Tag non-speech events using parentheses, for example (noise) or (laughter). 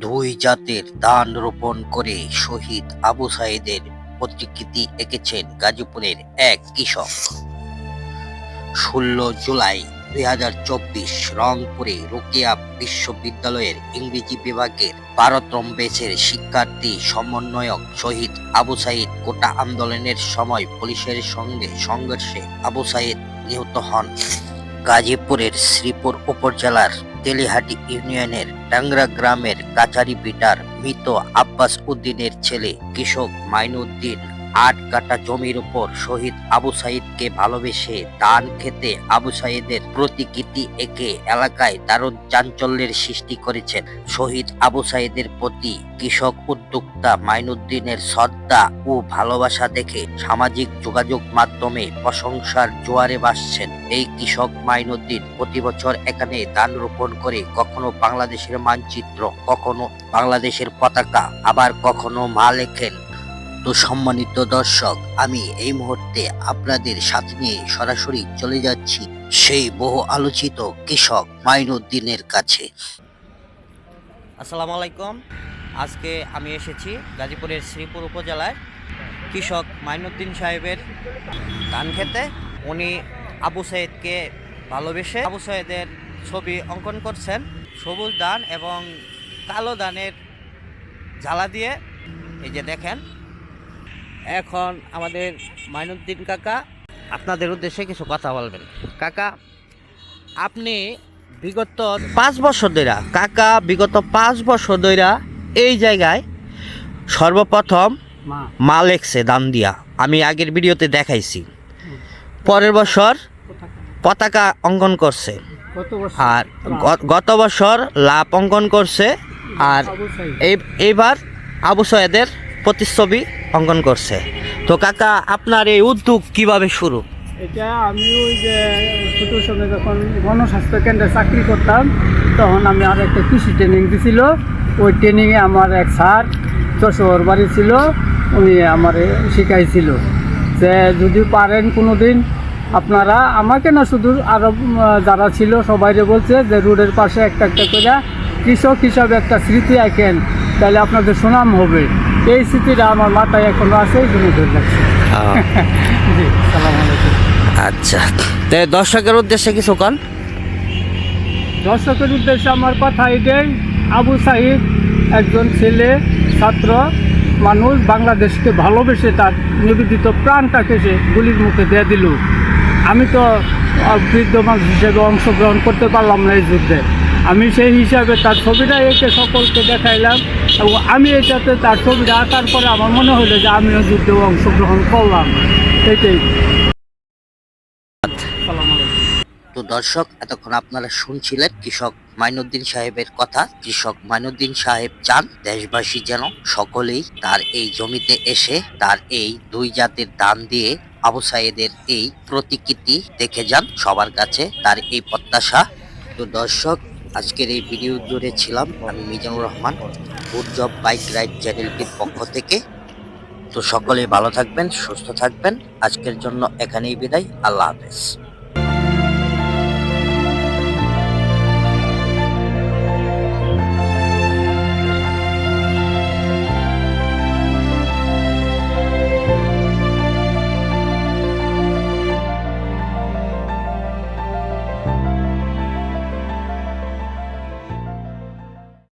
দুই জাতের দান রোপণ করে শহীদ আবু সাইদের প্রতিকৃতি এঁকেছেন গাজীপুরের এক কৃষক। ষোলো জুলাই দুই হাজার চব্বিশ রংপুরে রোকেয়া বিশ্ববিদ্যালয়ের ইংরেজি বিভাগের ভারতম বেচের শিক্ষার্থী সমন্বয়ক শহীদ আবু সাইদ কোটা আন্দোলনের সময় পুলিশের সঙ্গে সংঘর্ষে আবু সাইদ নিহত হন। গাজীপুরের শ্রীপুর উপজেলার তেলিহাটি ইউনিয়নের টাংরা গ্রামের কাছারি বিটার মৃত আব্বাস উদ্দিনের ছেলে কৃষক মাইনুদ্দিন আট কাটা জমির উপর শহীদ আবু সাইদকে ভালোবেসে ধান খেতে আবু সাইদের প্রতিকৃতি একে এলাকায় দারুণ চাঞ্চল্যের সৃষ্টি করেছেন। শহীদ আবু সাইদের প্রতি কৃষক উদ্যোক্তা মাইনুদ্দিনের শ্রদ্ধা ও ভালোবাসা দেখে সামাজিক যোগাযোগ মাধ্যমে প্রশংসার জোয়ারে ভাসছেন। এই কৃষক মাইনুদ্দিন প্রতি বছর এখানে ধান রোপণ করে কখনো বাংলাদেশের মানচিত্র, কখনো বাংলাদেশের পতাকা, আবার কখনো মা লেখেন সম্মানিত দর্শক, আমি এই মুহূর্তে আপনাদের সাথে নিয়ে সরাসরি চলে যাচ্ছি সেই বহু আলোচিত কৃষক মাইনুদ্দিনের কাছে। আসসালামু আলাইকুম। আজকে আমি এসেছি গাজীপুরের শ্রীপুর উপজেলায় কৃষক মাইনুদ্দিন সাহেবের ধান খেতে। উনি আবু সাইদকে ভালোবেসে আবু সাইদের ছবি অঙ্কন করছেন। সবুজ ধান এবং কালো ধানের জ্বালা দিয়ে। এই যে দেখেন এখন আমাদের মাইনুদ্দিন কাকা আপনাদের উদ্দেশ্যে কিছু কথা বলবেন। কাকা আপনি বিগত পাঁচ বছর ধরে কাকা বিগত পাঁচ বছর ধরে এই জায়গায় সর্বপ্রথম মা। লেখছে দাম দিয়া। আমি আগের ভিডিওতে দেখাইছি। পরের বছর পতাকা অঙ্কন করছে। আর গত বছর লাভ অঙ্কন করছে। আর এই এইবার আবু সৈয়দের প্রতিচ্ছবি অঙ্কন করছে। তো কাকা, আপনার এই উদ্যোগ কীভাবে শুরু? এটা আমি ওই যে ছোট সময় যখন গণস্বাস্থ্য কেন্দ্রে চাকরি করতাম, তখন আমি আর একটা কৃষি ট্রেনিং দিছিল। ওই ট্রেনিংয়ে আমার এক স্যার যশোর বাড়ি ছিল, উনি আমার শিখাইছিল যে যদি পারেন কোনো দিন আপনারা আমাকে না শুধু আরও যারা ছিল সবাইরে বলছে যে রোডের পাশে একটা একটা করে কৃষক হিসাবে একটা স্মৃতি আঁকেন, তাহলে আপনাদের সুনাম হবে। এই স্মৃতিটা আমার মাথায় এখনও আছে এই জন্য ধরে রাখছি। (laughs) জি সালাম আলাইকুম। আচ্ছা। তো দর্শকের উদ্দেশ্যে কিছু কন? দর্শকের উদ্দেশ্যে আমার কথা এটাই আবু সাহিদ একজন ছেলে ছাত্র মানুষ বাংলাদেশকে ভালোবেসে তার নিবেদিত প্রাণটাকে সে গুলির মুখে দিয়ে দিল। আমি তো বৃদ্ধ মানুষ হিসেবে অংশগ্রহণ করতে পারলাম না এই যুদ্ধে। আমি সেই হিসাবে তার ছবিটা এঁকে সকলকে দেখাইলাম এবং আমি এটাতে তার ছবিটা আঁকার পরে আমার মনে হলো যে আমিও যুদ্ধে অংশগ্রহণ করলাম। এটাই। তো দর্শক, এতক্ষণ আপনারা শুনছিলেন কৃষক মাইনুদ্দিন সাহেবের কথা। কৃষক মাইনুদ্দিন সাহেব চান দেশবাসী যেন সকলেই তার এই জমিতে এসে তার এই দুই জাতের দান দিয়ে আবু সাইদের এই প্রতিকৃতি দেখে যান। সবার কাছে তার এই প্রত্যাশা। তো দর্শক আজকের এই ভিডিও জুড়ে ছিলাম আমি Mizanur Rahman good job bike ride চ্যানেলটির পক্ষ থেকে। তো সকলেই ভালো থাকবেন, সুস্থ থাকবেন। আজকের জন্য এখানেই বিদায়, আল্লাহ হাফেজ।